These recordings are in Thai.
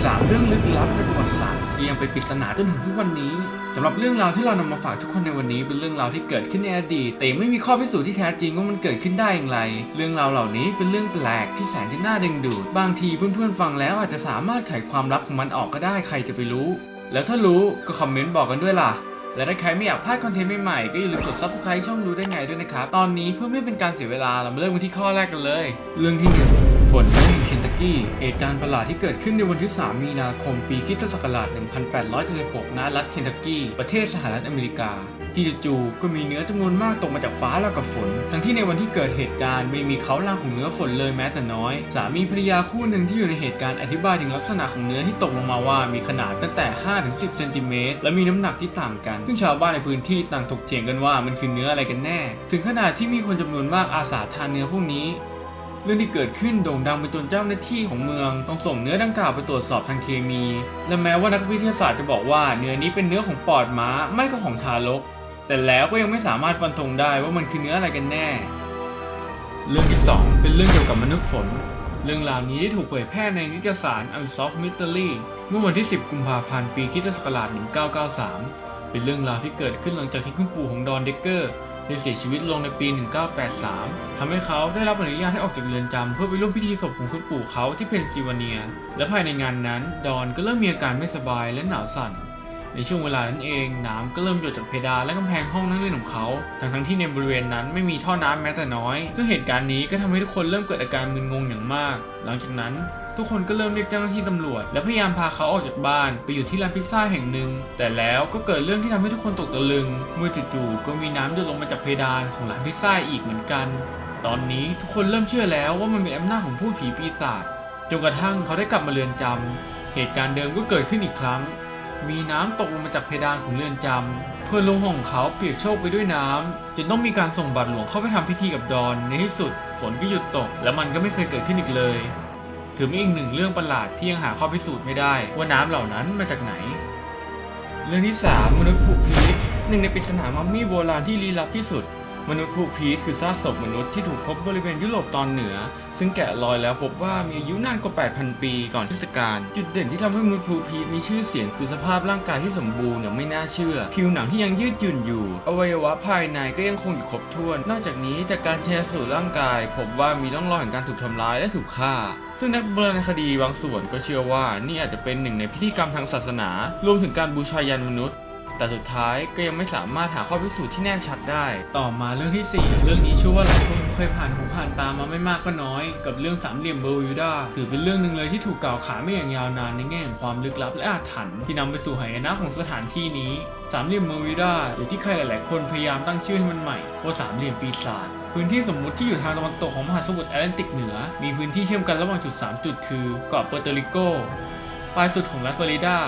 13เรื่องลึกลับในประวัติศาสตร์ที่ยังเป็นปริศนาจนถึงทุกวันนี้สำหรับเรื่องราวที่เรานำมาฝากทุกคนในวันนี้เป็นเรื่องราวที่เกิดขึ้นในอดีตแต่ไม่มีข้อพิสูจน์ที่แท้จริงว่ามันเกิดขึ้นได้อย่างไร เรื่องราวเหล่านี้เป็นเรื่องแปลกที่แสนจะน่าดึงดูดบางทีเพื่อนๆฟังแล้วอาจจะสามารถไขความลับของมันออกก็ได้ใครจะไปรู้ แล้วถ้ารู้ก็คอมเมนต์บอกกันด้วยล่ะและถ้าใครไม่อยากพลาดคอนเทนต์ใหม่ๆ ก็อย่าลืมกด subscribe ช่องรู้ได้ไงด้วยนะครับ ตอนนี้เพื่อไม่เป็นการเสียเวลาเรามาเริ่มกันที่ข้อแรกกันเลย เรื่องที่หนึ่งฝน กี้เหตุการณ์ประหลาดที่เกิดขึ้นในวันที่ 3 มีนาคมปีคิศักราช 1876 ณ รัฐเคนตักกี้ ประเทศสหรัฐอเมริกา ที่จู่ๆก็มีเนื้อจำนวนมากตกมาจากฟ้าแล้วกับฝน ทั้งที่ในวันที่เกิดเหตุการณ์ไม่มีเขาล่างของเนื้อฝนเลยแม้แต่น้อย สามีภรรยาคู่หนึ่งที่อยู่ในเหตุการณ์อธิบายถึงลักษณะของเนื้อที่ตกลงมาว่ามีขนาดตั้งแต่ 5-10เซนติเมตรและมีน้ำหนักที่ต่างกัน ซึ่งชาวบ้านในพื้นที่ต่างถกเถียงกันว่ามันคือเนื้ออะไรกันแน่ ถึงขนาดที่มีคนจำนวนมากอาสาทานเนื้อพวกนี้ เรื่องที่เกิดขึ้นโด่งดังไปจนเจ้าหน้าที่ของเมือง ต้องส่งเนื้อดังกล่าวไปตรวจสอบทางเคมี และแม้ว่านักวิทยาศาสตร์จะบอกว่าเนื้อนี้เป็นเนื้อของปอดม้าไม่ก็ของทารก แต่แล้วก็ยังไม่สามารถฟันธงได้ว่ามันคือเนื้ออะไรกันแน่ เรื่องที่ 2 เป็นเรื่องเกี่ยวกับมนุษย์ฝน เรื่องราวนี้ได้ถูกเผยแพร่ในนิตยสาร Unsolved Mystery เมื่อวันที่ 10 กุมภาพันธ์ปีคิศักราช1993 เป็นเรื่องราวที่เกิดขึ้นหลังจากที่คุณปู่ของดอนเดกเกอร์ ได้เสียชีวิตลงในปี 1983ทำให้เขาได้รับอนุญาตให้ออกจากเรือนจำเพื่อไปร่วมพิธีศพของคุณปู่เขาที่เพนซิลเวเนีย และภายในงานนั้น ดอนก็เริ่มมีอาการไม่สบายและหนาวสั่นในช่วงเวลานั้นเองน้ำก็เริ่มหยดจากเพดานและกำแพงห้องนั่งเล่นของเขา ทั้งทั้งที่ในบริเวณนั้นไม่มีท่อน้ำแม้แต่น้อย ซึ่งเหตุการณ์นี้ก็ทำให้ทุกคนเริ่มเกิดอาการมึนงงอย่างมาก หลังจากนั้น ทุกคนก็เริ่มเรียกเจ้าหน้าที่ตำรวจ และพยายามพาเขาออกจากบ้าน ไปอยู่ที่ร้านพิซซ่าแห่งหนึ่ง แต่แล้วก็เกิดเรื่องที่ทำให้ทุกคนตกตะลึง เมื่อจู่ๆก็มีน้ำหยดลงมาจากเพดานของร้านพิซซ่าอีกเหมือนกัน ตอนนี้ทุกคนเริ่มเชื่อแล้วว่ามันเป็นอำนาจของผู้ผีปีศาจจนกระทั่งเขาได้กลับมาเรือนจำเหตุการณ์เดิมก็เกิดขึ้นอีกครั้ง มีน้ำตกลงมาจากเพดานของเรือนจำเพื่อนลงห้องของเขาเปียกโชกไปด้วยน้ำจนต้องมีการส่งบัตรหลวงเข้าไปทำพิธีกับดอนในที่สุด ฝนก็หยุดตก และมันก็ไม่เคยเกิดขึ้นอีกเลย ถือเป็นอีกหนึ่งเรื่องประหลาดที่ยังหาข้อพิสูจน์ไม่ได้ว่าน้ำเหล่านั้นมาจากไหน เรื่องที่ 3 มนุษย์ผูกพีหนึ่งในปริศนามัมมี่โบราณที่ลี้ลับที่สุด มนุษย์ผูกพีชคือซากศพมนุษย์ที่ถูกพบบริเวณยุโรปตอนเหนือ ซึ่งแกะรอยแล้วพบว่ามีอายุนานกว่า 8,000 ปีก่อนคริสตกาลจุดเด่นที่ทำให้มนุษย์ผูกพีชมีชื่อเสียงคือสภาพร่างกายที่สมบูรณ์อย่างไม่น่าเชื่อ ผิวหนังที่ยังยืดหยุ่นอยู่ อวัยวะภายในก็ยังคงอยู่ครบถ้วน นอกจากนี้จากการแชร์สู่ร่างกาย พบว่ามีร่องรอยของการถูกทำร้ายและถูกฆ่า ซึ่งนักโบราณคดีบางส่วนก็เชื่อว่านี่อาจจะเป็นหนึ่งในพิธีกรรมทางศาสนา รวมถึงการบูชายันมนุษย์ แต่สุดท้ายก็ยังไม่สามารถหาข้อพิสูจน์ที่แน่ชัดได้ ต่อมาเรื่องที่ 4 เรื่องนี้ชื่อว่าหลายคนเคยผ่านหูผ่านตามมาไม่มากก็น้อย กับเรื่องสามเหลี่ยมเบอร์วิวดาถือเป็นเรื่องหนึ่งเลยที่ถูกกล่าวขานมาอย่างยาวนานในแง่ของความลึกลับและอาถรรพ์ที่นำไปสู่หายนะของสถานที่นี้สามเหลี่ยมเบอร์วิวดาหรือที่ใครหลายๆ คนพยายามตั้งชื่อให้มันใหม่ว่าสามเหลี่ยมปีศาจพื้นที่สมมุติที่อยู่ทางตะวันตกของมหาสมุทรแอตแลนติกเหนือ มีพื้นที่เชื่อมกันระหว่างจุด 3 จุด คือเกาะเปอร์โตริโกปลายสุดของรัฐฟลอริดา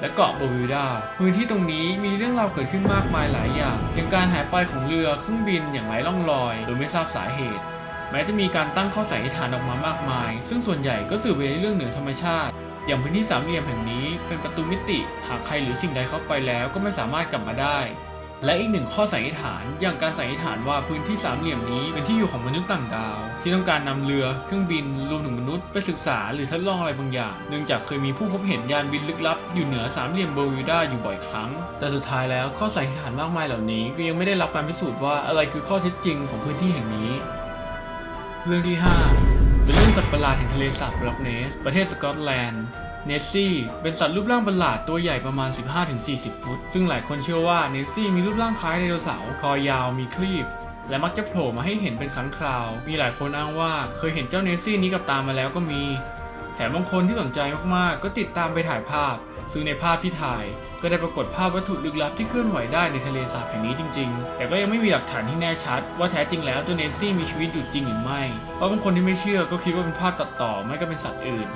และเกาะโบวิวดาพื้นที่ตรงนี้มีเรื่องราวเกิดขึ้นมากมายหลายอย่าง อย่างการหายไปของเรือเครื่องบินอย่างไร้ร่องรอย โดยไม่ทราบสาเหตุ แม้จะมีการตั้งข้อสันนิษฐานออกมามากมาย ซึ่งส่วนใหญ่ก็สื่อไปในเรื่องเหนือธรรมชาติ อย่างพื้นที่สามเหลี่ยมแห่งนี้เป็นประตูมิติ หากใครหรือสิ่งใดเข้าไปแล้วก็ไม่สามารถกลับมาได้ และอีกหนึ่งข้อสันนิษฐานอย่างการสันนิษฐานว่าพื้นที่สามเหลี่ยมนี้เป็นที่อยู่ของมนุษย์ต่างดาว ที่ต้องการนำเรือเครื่องบินรวมถึงมนุษย์ไปศึกษาหรือทดลองอะไรบางอย่าง เนื่องจากเคยมีผู้พบเห็นยานบินลึกลับ อยู่เหนือสามเหลี่ยมเบอร์วิวดาอยู่บ่อยครั้ง แต่สุดท้ายแล้วข้อสันนิษฐานมากมายเหล่านี้ก็ยังไม่ได้รับการพิสูจน์ว่าอะไรคือข้อเท็จจริงของพื้นที่แห่งนี้ เรื่องที่ 5 เป็นเรื่องสัตว์ประหลาดแห่งทะเลสาบบล็อกเนสประเทศสกอตแลนด์ เนสซี่เป็นสัตว์รูปร่างประหลาดตัวใหญ่ประมาณ 15-40 ฟุต ซึ่งหลายคนเชื่อว่าเนสซี่มีรูปร่างคล้ายไดโนเสาร์คอยาวมีคลีบและมักจะโผล่มาให้เห็นเป็นครั้งคราว มีหลายคนอ้างว่าเคยเห็นเจ้าเนสซี่นี้กับตามาแล้วก็มี แถมบางคนที่สนใจมากๆ ก็ติดตามไปถ่ายภาพ ซึ่งในภาพที่ถ่าย ก็ได้ปรากฏภาพวัตถุลึกลับที่เคลื่อนไหวได้ในทะเลสาบแห่งนี้จริง ๆ แต่ก็ยังไม่มีหลักฐานที่แน่ชัด ว่าแท้จริงแล้วตัวเนสซี่มีชีวิตอยู่จริงหรือไม่ เพราะบางคนที่ไม่เชื่อก็คิดว่าเป็นภาพตัดต่อไม่ก็เป็นสัตว์อื่น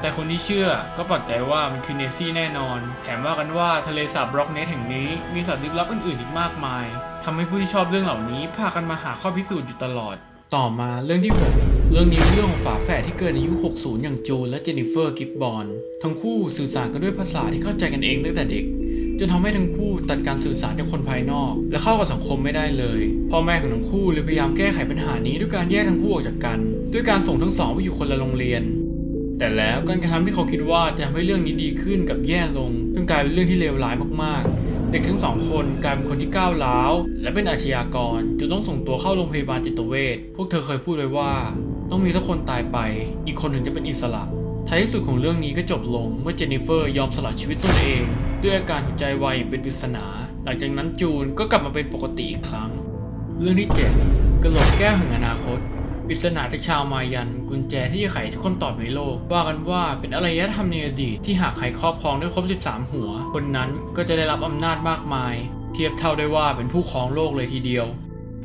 แต่คนที่เชื่อก็ปักใจว่ามันคือเนซี่แน่นอน แถมว่ากันว่าทะเลสาบบล็อกเนสแห่งนี้มีสัตว์ลึกลับอื่นๆอีกมากมายทำให้ผู้ที่ชอบเรื่องเหล่านี้พากันมาหาข้อพิสูจน์อยู่ตลอด ต่อมาเรื่องที่6เรื่องนี้เป็นเรื่องของฝาแฝดที่เกิดในยุ 60 อย่างจูนและเจนนิเฟอร์กิบบอน ทั้งคู่สื่อสารกันด้วยภาษาที่เข้าใจกันเองตั้งแต่เด็กจนทำให้ทั้งคู่ตัดการสื่อสารจากคนภายนอก และเข้ากับสังคมไม่ได้เลยพ่อแม่ของทั้งคู่เลยพยายามแก้ไขปัญหานี้ด้วยการแยกทั้งคู่ออกจากกัน ด้วยการส่งทั้งสองไปอยู่คนละโรงเรียน แต่แล้วการกระทำที่เขาคิดว่าจะทำให้เรื่องนี้ดีขึ้นกับแย่ลงจนกลายเป็นเรื่องที่เลวร้ายมากๆ เด็กทั้งสองคนกลายเป็นคนที่ก้าวร้าวและเป็นอาชญากรจนต้องส่งตัวเข้าโรงพยาบาลจิตเวชพวกเธอเคยพูดไว้ว่า ต้องมีสักคนตายไป อีกคนถึงจะเป็นอิสระท้ายที่สุดของเรื่องนี้ก็จบลงเมื่อเจนนิเฟอร์ยอมสละชีวิตตนเอง ด้วยอาการหัวใจวายเป็นปริศนา หลังจากนั้นจูนก็กลับมาเป็นปกติอีกครั้ง เรื่องที่ 7กระโหลกแก้วแห่งอนาคต ปริศนาจากชาวมายัน กุญแจที่จะไขทุกคนตอบในโลก ว่ากันว่าเป็นอารยธรรมในอดีตที่หากใครครอบครองได้ครบ 13 หัว คนนั้นก็จะได้รับอำนาจมากมาย เทียบเท่าได้ว่าเป็นผู้ครองโลกเลยทีเดียว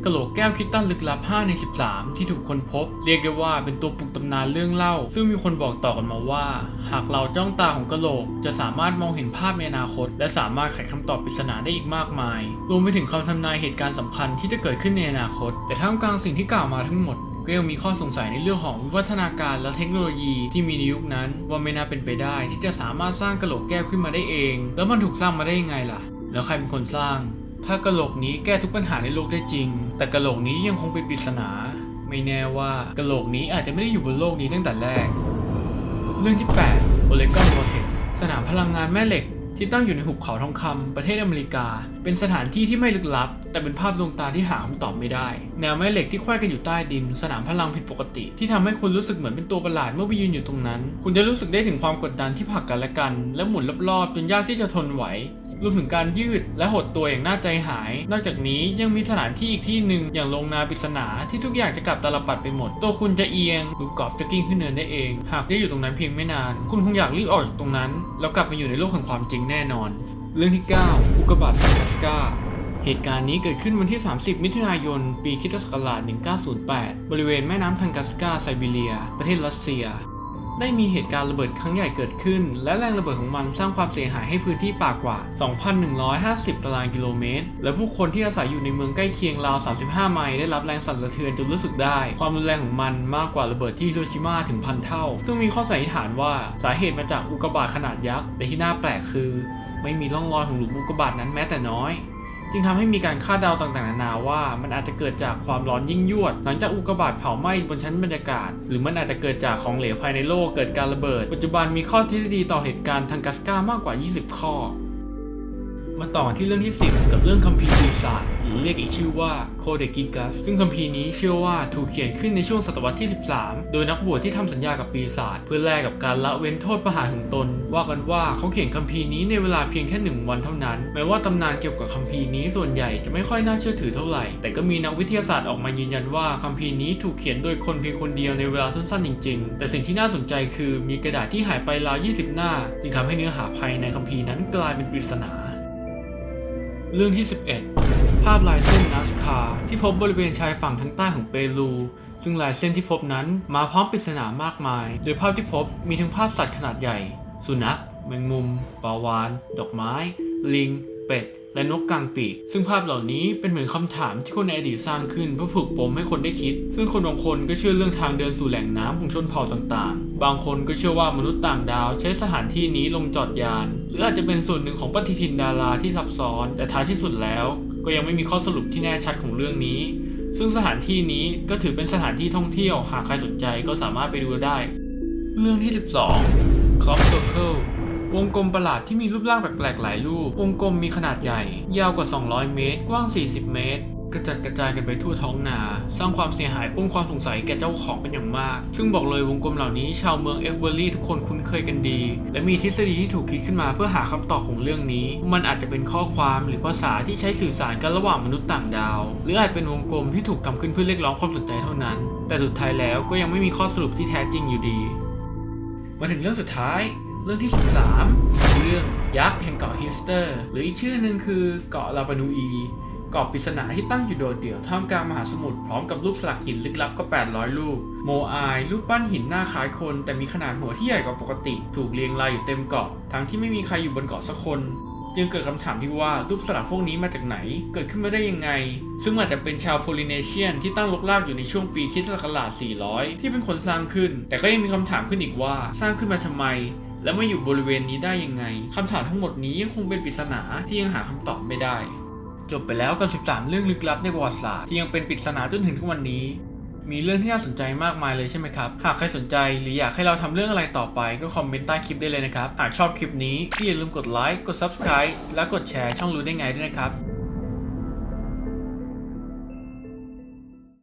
กะโหลกแก้วคริสตัลลึกลับ 5 ใน 13 ที่ถูกค้นพบ เรียกได้ว่าเป็นตัวปลุกตำนานเรื่องเล่า ซึ่งมีคนบอกต่อกันมาว่า หากเราจ้องตาของกะโหลก จะสามารถมองเห็นภาพในอนาคต และสามารถไขคำตอบปริศนาได้อีกมากมาย รวมไปถึงคำทำนายเหตุการณ์สำคัญที่จะเกิดขึ้นในอนาคต แต่ท่ามกลางสิ่งที่กล่าวมาทั้งหมด ก็ยังมีข้อสงสัยในเรื่องของวิวัฒนาการและเทคโนโลยีที่มีในยุคนั้น ว่าไม่น่าเป็นไปได้ ที่จะสามารถสร้างกระโหลกแก้วขึ้นมาได้เอง แล้วมันถูกสร้างมาได้ยังไงล่ะ แล้วใครเป็นคนสร้าง ถ้ากระโหลกนี้แก้ทุกปัญหาในโลกได้จริง แต่กระโหลกนี้ยังคงเป็นปริศนา ไม่แน่ว่ากระโหลกนี้อาจจะไม่ได้อยู่บนโลกนี้ตั้งแต่แรก เรื่องที่ 8 Oregon Vortex สนามพลังงานแม่เหล็ก ที่ตั้งอยู่ในหุบเขาทองคำประเทศอเมริกา เป็นสถานที่ที่ไม่ลึกลับ แต่เป็นภาพดวงตาที่หาคำตอบไม่ได้ แนวแม่เหล็กที่แขว้กันอยู่ใต้ดิน สนามพลังผิดปกติ ที่ทำให้คุณรู้สึกเหมือนเป็นตัวประหลาดเมื่อไปยืนอยู่ตรงนั้น คุณจะรู้สึกได้ถึงความกดดันที่ผลักกันและกัน และหมุนรอบๆจนยากที่จะทนไหว รวมถึงการยืดและหดตัวอย่างน่าใจหาย นอกจากนี้ยังมีสถานที่อีกที่หนึ่งอย่างโรงนาปริศนาที่ทุกอย่างจะกลับตาลปัดไปหมด ตัวคุณจะเอียงหรือกอล์ฟจะกิ้งขึ้นเนินได้เอง หากได้อยู่ตรงนั้นเพียงไม่นาน คุณคงอยากรีบออกจากตรงนั้น แล้วกลับมาอยู่ในโลกแห่งความจริงแน่นอน เรื่องที่ 9 อุกกาบาตอลาสกาเหตุการณ์นี้เกิดขึ้นวันที่ 30 มิถุนายน ปีคริสตศักราช1908 บริเวณแม่น้ำทังกัสกาไซบีเรีย ประเทศรัสเซีย ได้มีเหตุการณ์ระเบิดครั้งใหญ่เกิดขึ้น และแรงระเบิดของมันสร้างความเสียหายให้พื้นที่ป่ากว่า 2,150 ตารางกิโลเมตร และผู้คนที่อาศัยอยู่ในเมืองใกล้เคียงราว 35 ไมล์ได้รับแรงสั่นสะเทือนจนรู้สึกได้ ความรุนแรงของมันมากกว่าระเบิดที่ฮิโรชิมาถึงพันเท่า ซึ่งมีข้อสันนิษฐานว่าสาเหตุมาจากอุกกาบาตขนาดยักษ์แต่ที่น่าแปลกคือ ไม่มีร่องรอยของหลุมอุกกาบาตนั้นแม้แต่น้อย จึงทำให้มีการคาดเดาต่างๆนานาว่า มันอาจจะเกิดจากความร้อนยิ่งยวด หลังจากอุกกาบาตเผาไหม้บนชั้นบรรยากาศ หรือมันอาจจะเกิดจากของเหลวภายในโลกเกิดการระเบิด ปัจจุบันมีข้อทฤษฎีต่อเหตุการณ์ทางกัสกามากกว่า 20 ข้อ มาต่อกันที่เรื่องที่ 10 กับเรื่องคัมภีร์ปีศาจหรือเรียกอีกชื่อว่าโคเดกิกัสซึ่งคัมภีร์นี้เชื่อว่าถูกเขียนขึ้นในช่วงศตวรรษที่ 13 โดยนักบวชที่ทำสัญญากับปีศาจเพื่อแลกกับการละเว้นโทษประหารของตน ว่ากันว่าเขาเขียนคัมภีร์นี้ในเวลาเพียงแค่หนึ่งวันเท่านั้น แม้ว่าตำนานเกี่ยวกับคัมภีร์นี้ส่วนใหญ่จะไม่ค่อยน่าเชื่อถือเท่าไหร่ แต่ก็มีนักวิทยาศาสตร์ออกมายืนยันว่าคัมภีร์นี้ถูกเขียนโดยคนเพียงคนเดียวในเวลาสั้นๆจริง ๆ แต่สิ่งที่น่าสนใจคือมีกระดาษที่หายไปราว 20 หน้า จึงทำให้เนื้อหาภายในคัมภีร์นั้นกลายเป็นปริศนา เรื่องที่ 11 ภาพลายเส้นนัสคาที่พบบริเวณชายฝั่งทางใต้ของเปรูซึ่งลายเส้นที่พบนั้นมาพร้อมปริศนามากมาย โดยภาพที่พบมีทั้งภาพสัตว์ขนาดใหญ่ สุนัข แมงมุม ปลาวาน ดอกไม้ ลิง เป็ด และนกกลางปีก ซึ่งภาพเหล่านี้เป็นเหมือนคำถามที่คนในอดีตสร้างขึ้นเพื่อผูกปมให้คนได้คิด ซึ่งคนบางคนก็เชื่อเรื่องทางเดินสู่แหล่งน้ำของชนเผ่าต่างๆ บางคนก็เชื่อว่ามนุษย์ต่างดาวใช้สถานที่นี้ลงจอดยาน หรืออาจจะเป็นส่วนหนึ่งของปฏิทินดาราที่ซับซ้อน แต่ท้ายที่สุดแล้ว ก็ยังไม่มีข้อสรุปที่แน่ชัดของเรื่องนี้ ซึ่งสถานที่นี้ก็ถือเป็นสถานที่ท่องเที่ยว หากใครสนใจก็สามารถไปดูได้ เรื่องที่ 12 Crop Circle วงกลมประหลาดที่มีรูปร่างแปลกๆหลายรูป วงกลมมีขนาดใหญ่ ยาวกว่า 200 เมตร กว้าง 40 เมตร กระจัดกระจายกันไปทั่วท้องนา สร้างความเสียหายปมความสงสัยแก่เจ้าของเป็นอย่างมาก ซึ่งบอกเลยวงกลมเหล่านี้ชาวเมืองเอฟเวอร์ลี่ทุกคนคุ้นเคยกันดี และมีทฤษฎีที่ถูกคิดขึ้นมาเพื่อหาคำตอบของเรื่องนี้ มันอาจจะเป็นข้อความหรือภาษาที่ใช้สื่อสารกันระหว่างมนุษย์ต่างดาว หรืออาจเป็นวงกลมที่ถูกทำขึ้นเพื่อเรียกร้องความสนใจเท่านั้น แต่สุดท้ายแล้วก็ยังไม่มีข้อสรุปที่แท้จริงอยู่ดี มาถึงเรื่องสุดท้าย เรื่องที่ 13 เรื่องยักษ์แห่งเกาะฮิสเตอร์ หรืออีกชื่อหนึ่งคือเกาะลาปานูอีเกาะปริศนาที่ตั้งอยู่โดดเดี่ยวท่ามกลางมหาสมุทรพร้อมกับรูปสลักหินลึกลับก็ 800ลูกโมอาย รูปปั้นหินหน้าคล้ายคน แต่มีขนาดหัวที่ใหญ่กว่าปกติ ถูกเรียงรายอยู่เต็มเกาะ ทั้งที่ไม่มีใครอยู่บนเกาะสักคน จึงเกิดคำถามที่ว่ารูปสลักพวกนี้มาจากไหน เกิดขึ้นมาได้ยังไง ซึ่งอาจจะเป็นชาวโพลิเนเชียนที่ตั้งรกรากอยู่ในช่วงปีคริสตศักราช400 ที่เป็นคนสร้างขึ้น แต่ก็ยังมีคำถามขึ้นอีกว่า สร้างขึ้นมาทำไม และมาอยู่บริเวณนี้ได้ยังไงคำถามทั้งหมดนี้ยังคงเป็นปริศนาที่ยังหาคำตอบไม่ได้ จบไปแล้วกับ 13 เรื่องลึกลับในประวัติศาสตร์ที่ยังเป็นปริศนาจนถึงทุกวันนี้ มีเรื่องที่น่าสนใจมากมายเลยใช่ไหมครับ หากใครสนใจหรืออยากให้เราทำเรื่องอะไรต่อไปก็คอมเมนต์ใต้คลิปได้เลยนะครับ หากชอบคลิปนี้ก็อย่าลืมกดไลค์ กด Subscribe และกดแชร์ช่องรู้ได้ไงด้วยนะครับ